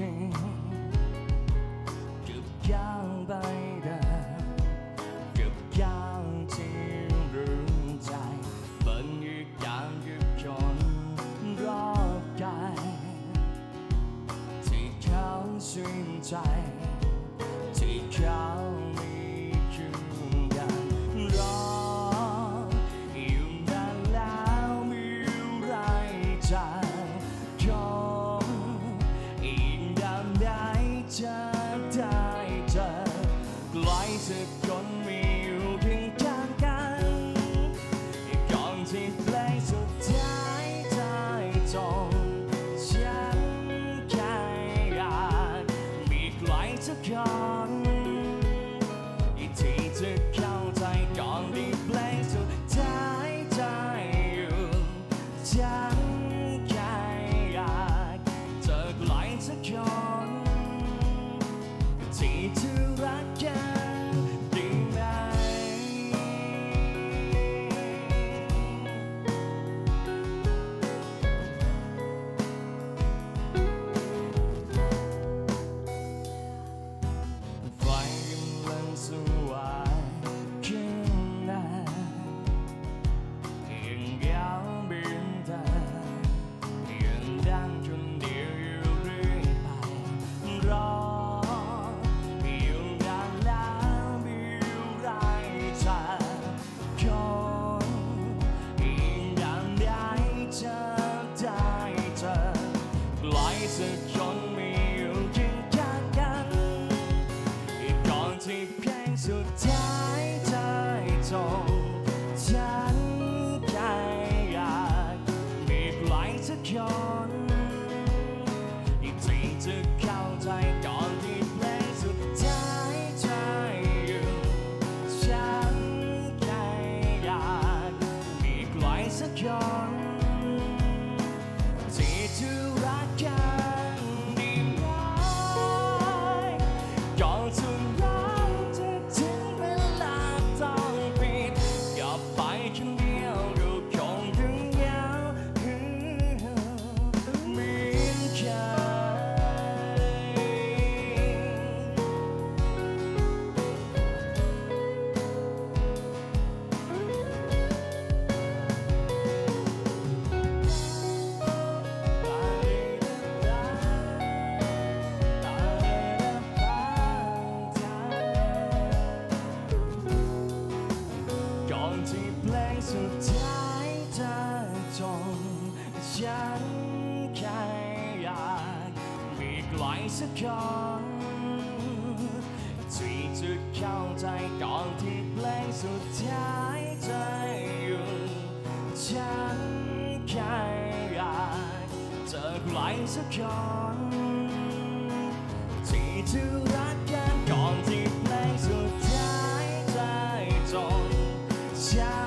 จริงกับอย่างใบดากับอย่างที่รู้ใจเป็นอีกอย่างกับจนรอบกายที่เขาชื่นใจ accept eyes ajar. สักครั้งที่จะเข้าใจก่อนที่เพลงสุดท้ายจะหยุดฉันแค่อยากเจอลายสักครั้งที่จะรักกันก่อนที่เพลงสุดท้ายจะจบฉัน